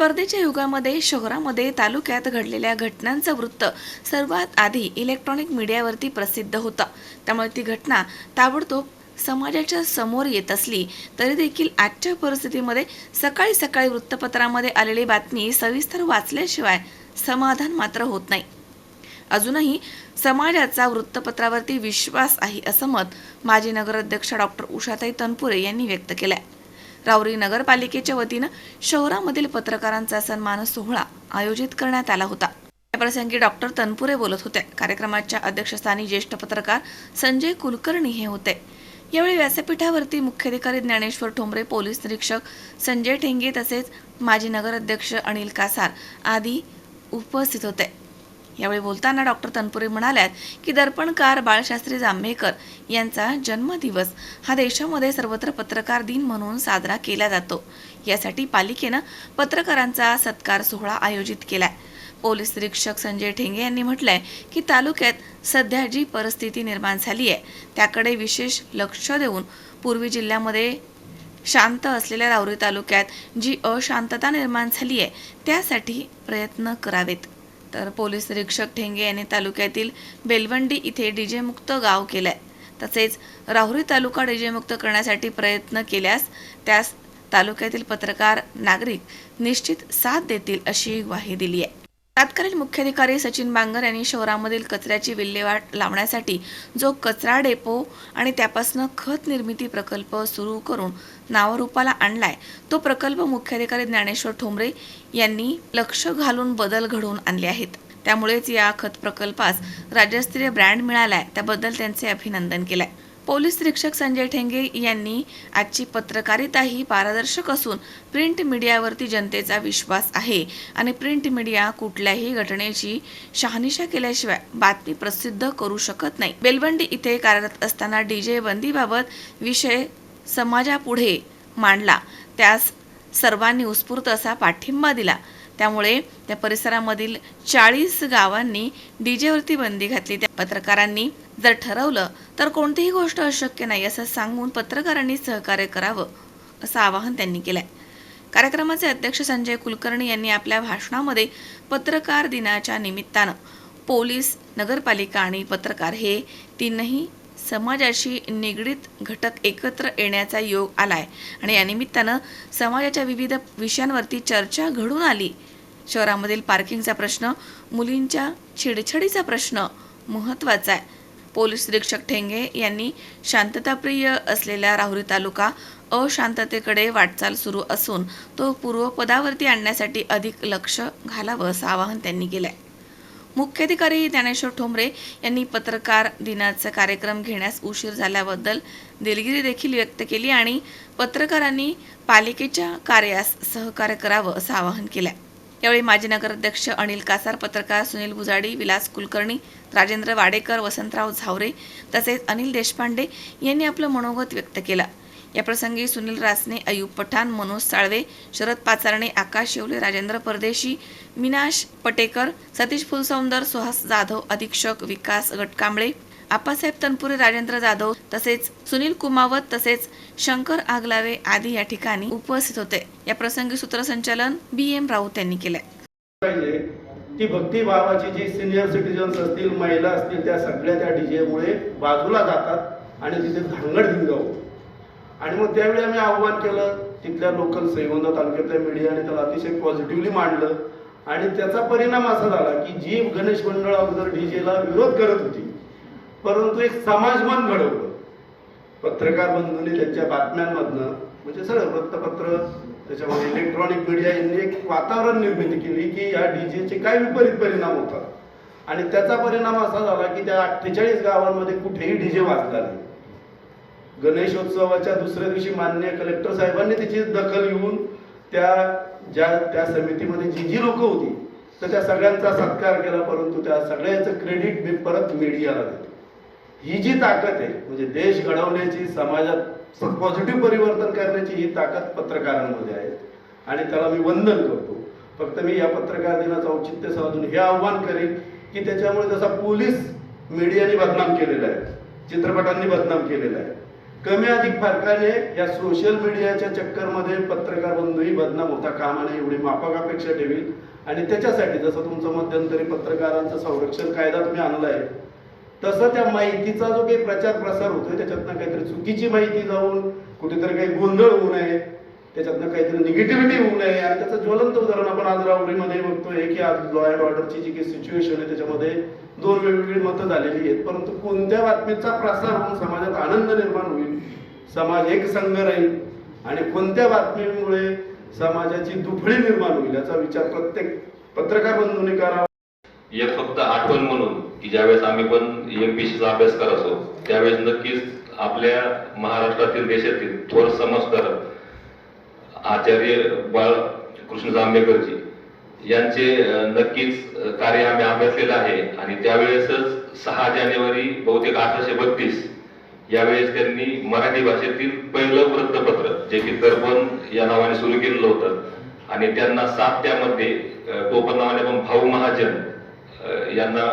स्पर्धेच्या युगामध्ये शहरामध्ये तालुक्यात घडलेल्या घटनांचं वृत्त सर्वात आधी इलेक्ट्रॉनिक मीडियावरती प्रसिद्ध होतं. त्यामुळे ती घटना ताबडतोब समाजाच्या समोर येत असली तरी देखील आजच्या परिस्थितीमध्ये सकाळी सकाळी वृत्तपत्रामध्ये आलेली बातमी सविस्तर वाचल्याशिवाय समाधान मात्र होत नाही. अजूनही समाजाचा वृत्तपत्रावरती विश्वास आहे असं मत माजी नगराध्यक्ष डॉक्टर उषाताई तनपुरे यांनी व्यक्त केलं आहे राऊरी नगरपालिकेच्या वतीनं शहरामधील पत्रकारांचा सन्मान सोहळा आयोजित करण्यात आला होता. याप्रसंगी डॉक्टर तनपुरे बोलत होते. कार्यक्रमाच्या अध्यक्षस्थानी ज्येष्ठ पत्रकार संजय कुलकर्णी हे होते. यावेळी व्यासपीठावरती मुख्याधिकारी ज्ञानेश्वर ठोंबरे पोलीस निरीक्षक संजय ठेंगे तसेच माजी नगराध्यक्ष अनिल कासार आदी उपस्थित होते. यावेळी बोलताना डॉक्टर तनपुरे म्हणाल्यात की दर्पणकार बाळशास्त्री जांभेकर यांचा जन्मदिवस हा देशामध्ये सर्वत्र पत्रकार दिन म्हणून साजरा केला जातो. यासाठी पालिकेनं पत्रकारांचा सत्कार सोहळा आयोजित केलाय. पोलीस निरीक्षक संजय ठेंगे यांनी म्हटलंय की तालुक्यात सध्या जी परिस्थिती निर्माण झाली आहे त्याकडे विशेष लक्ष देऊन पूर्वी जिल्ह्यामध्ये शांत असलेल्या राऊरी तालुक्यात जी अशांतता निर्माण झाली आहे त्यासाठी प्रयत्न करावेत. तर पोलीस निरीक्षक ठेंगे यांनी तालुक्यातील बेलवंडी इथे डीजे मुक्त गाव केलंय. तसेच राहुरी तालुका डीजे मुक्त करण्यासाठी प्रयत्न केल्यास त्यास तालुक्यातील पत्रकार नागरिक निश्चित साथ देतील अशी ग्वाही दिली आहे तत्कालीन मुख्याधिकारी सचिन बांगर यांनी शहरामधील कचऱ्याची विल्हेवाट लावण्यासाठी जो कचरा डेपो आणि त्यापासून खत निर्मिती प्रकल्प सुरू करून नावारूपाला आणलाय तो प्रकल्प मुख्याधिकारी ज्ञानेश्वर ठोंबरे यांनी लक्ष घालून बदल घडवून आणले आहेत. त्यामुळेच या खत प्रकल्पास राज्यस्तरीय ब्रँड मिळालाय त्याबद्दल त्यांचे अभिनंदन केलंय. पोलीस निरीक्षक संजय ठेंगे यांनी आजची पत्रकारिता ही पारदर्शक असून प्रिंट मीडियावरती जनतेचा विश्वास आहे. आणि प्रिंट मीडिया कुठल्याही घटनेची शहानिशा केल्याशिवाय बातमी प्रसिद्ध करू शकत नाही. बेलवंडी इथे कार्यरत असताना डीजे बंदीबाबत विषय समाजापुढे मांडला. त्यास सर्वांनी उत्स्फूर्त असा पाठिंबा दिला. त्यामुळे त्या परिसरामधील चाळीस गावांनी डीजेवरती बंदी घातली. त्या पत्रकारांनी जर ठरवलं तर कोणतीही गोष्ट अशक्य नाही असं सांगून पत्रकारांनी सहकार्य करावं असं आवाहन त्यांनी केलंय. कार्यक्रमाचे अध्यक्ष संजय कुलकर्णी यांनी आपल्या भाषणामध्ये पत्रकार दिनाच्या निमित्तानं पोलीस नगरपालिका आणि पत्रकार हे तीनही समाजाशी निगडीत घटक एकत्र येण्याचा योग आलाय. आणि या निमित्तानं समाजाच्या विविध विषयांवरती चर्चा घडून आली. शहरामधील पार्किंगचा प्रश्न मुलींच्या छेडछाडीचा प्रश्न महत्त्वाचा आहे. पोलीस निरीक्षक ठेंगे यांनी शांतताप्रिय असलेला राहुरी तालुका अशांततेकडे वाटचाल सुरू असून तो पूर्वपदावरती आणण्यासाठी अधिक लक्ष घालावं असं आवाहन त्यांनी केलं आहे मुख्याधिकारी ज्ञानेश्वर ठोंबरे यांनी पत्रकार दिनाचा कार्यक्रम घेण्यास उशीर झाल्याबद्दल दिलगिरी देखील व्यक्त केली आणि पत्रकारांनी पालिकेच्या कार्यास सहकार्य करावं असं आवाहन केलं आहे यावेळी माजी नगराध्यक्ष अनिल कासार पत्रकार सुनील बुजाडी विलास कुलकर्णी राजेंद्र वाडेकर वसंतराव झावरे तसेच अनिल देशपांडे यांनी आपलं मनोगत व्यक्त केलं. या प्रसंगी सुनील रासने अयूब पठाण मनोज साळवे शरद पाचारणे आकाश येवले राजेंद्र परदेशी मिनाश पटेकर सतीश फुलसौंदर सुहास जाधव अधीक्षक विकास गटकांबळे आप्पासाहेब तनपुरे राजेंद्र जाधव तसेच सुनील कुमावत तसेच शंकर आगलावे आदी या ठिकाणी उपस्थित होते. या प्रसंगी सूत्रसंचालन बी एम राऊत यांनी केलंय. ती भक्तिभावाची जी सिनियर सिटीजन्स असतील महिला असतील त्या सगळ्या त्या डीजेमुळे बाजूला जातात आणि तिथे धांगड धिंगा आणि मग त्यावेळी आम्ही आव्हान केलं तिथल्या लोकल श्रीगोंदा तालुक्यातल्या मीडियाने त्याला अतिशय पॉझिटिव्हली मांडलं. आणि त्याचा परिणाम असा झाला की जी गणेश मंडळ अगोदर डीजेला विरोध करत होती. परंतु एक समाजमन घडवलं. पत्रकार बंधूंनी त्यांच्या बातम्यांमधनं म्हणजे सगळं वृत्तपत्र त्याच्यामध्ये इलेक्ट्रॉनिक मीडिया यांनी एक वातावरण निर्मिती केली की या डीजेचे काय विपरीत परिणाम होतात. आणि त्याचा परिणाम असा झाला की त्या अठ्ठेचाळीस गावांमध्ये कुठेही डीजे वाजला नाही. गणेशोत्सवाच्या दुसऱ्या दिवशी मान्य कलेक्टर साहेबांनी त्याची दखल घेऊन त्या ज्या त्या समितीमध्ये जी जी लोक होती तर त्या सगळ्यांचा सत्कार केला परंतु त्या सगळ्याचं क्रेडिट परत मीडियाला देतो. ही जी ताकद आहे म्हणजे देश घडवण्याची समाजात पॉझिटिव्ह परिवर्तन करण्याची ही ताकद पत्रकारांमध्ये आहे. आणि त्याला मी वंदन करतो. फक्त मी या पत्रकार दिनाचं औचित्य साधून हे आव्हान करेन की त्याच्यामुळे जसा पोलीस मीडियाने बदनाम केलेला आहे चित्रपटांनी बदनाम केलेला आहे कमी अधिक फरकाने या सोशल मीडियाच्या चक्करमध्ये पत्रकार बंधूही बदनाम होता कामा नये एवढी माफक अपेक्षा ठेवील आणि त्याच्यासाठी जसं तुमचं मध्यंतरी पत्रकारांचं संरक्षण कायदा तुम्ही आणलाय तसं त्या माहितीचा जो काही प्रचार प्रसार होतोय त्याच्यातनं काहीतरी चुकीची माहिती जाऊन कुठेतरी काही गोंधळ होऊ नये त्याच्यातनं काहीतरी निगेटिव्हिटी होऊ नये आणि त्याचं ज्वलंत उदाहरण आपण आज राहुरीमध्ये बघतोय की आज लॉ अँड ऑर्डरची जी काही सिच्युएशन आहे त्याच्यामध्ये दोन वेगवेगळी मतं झालेली आहेत. परंतु कोणत्या बातमीचा प्रसार होऊन समाजात आनंद निर्माण होईल? समाज एक संघ राहील आणि कोणत्या बातमीमुळे समाजाची दुफळी निर्माण होईल याचा विचार प्रत्येक पत्रकार बंधूने करावा. हे फक्त आठवण म्हणून. की ज्यावेळेस आम्ही पण एमपीसीचा अभ्यास करत असो त्यावेळेस नक्कीच आपल्या महाराष्ट्रातील देशातील थोर समजकर आचार्य बाळ कृष्ण जांभेकरजी यांचे नक्कीच कार्य आम्ही अभ्यासलेलं आहे. आणि त्यावेळेसच सहा जानेवारी बहुतेक अठराशे बत्तीस यावेळेस त्यांनी मराठी भाषेतील पहिलं वृत्तपत्र जे की दर्पण या नावाने सुरू केलेलं होतं. आणि त्यांना सात त्यामध्ये टोपण नावाने पण भाऊ महाजन यांना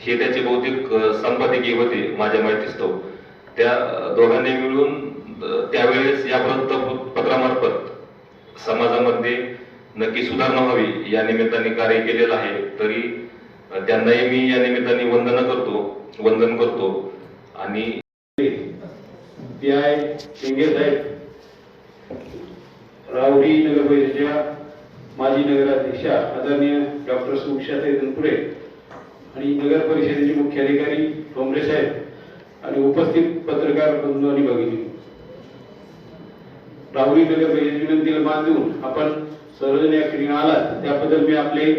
हे त्याचे बहुतेक अं, संपादकीय होते माझ्या माहितीस्तव. त्या दोघांनी मिळून त्यावेळेस या वृत्तपत्रामार्फत समाजामध्ये नक्की सुधारणा व्हावी या निमित्ताने कार्य केलेलं आहे. तरी त्यांनाही मी या निमित्ताने वंदन करतो वंदन करतो. आणि पी आय शिंगे साहेब राहुरी नगर परिषदेच्या माजी नगराध्यक्षा आदरणीय डॉक्टर सुक्षाताई धनपुरे आणि नगर परिषदेचे मुख्य अधिकारी ठोंबरे साहेब आणि उपस्थित पत्रकार बंधू आणि भगिनी राहुरी नगर परिषद विनंतीला मान देऊन आपण सर्वजण या ठिकाणी आलात. त्याबद्दल मी आपले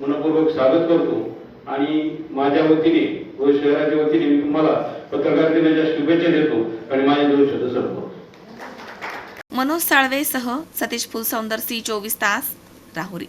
मनपूर्वक स्वागत करतो. आणि माझ्या वतीने व शहराच्या वतीने मी तुम्हाला पत्रकार दिनाच्या शुभेच्छा देतो आणि माझे दोन शब्द संपतो मनोज साळवेसह सतीश फुलसौंदर सी चोवीस तास राहुरी.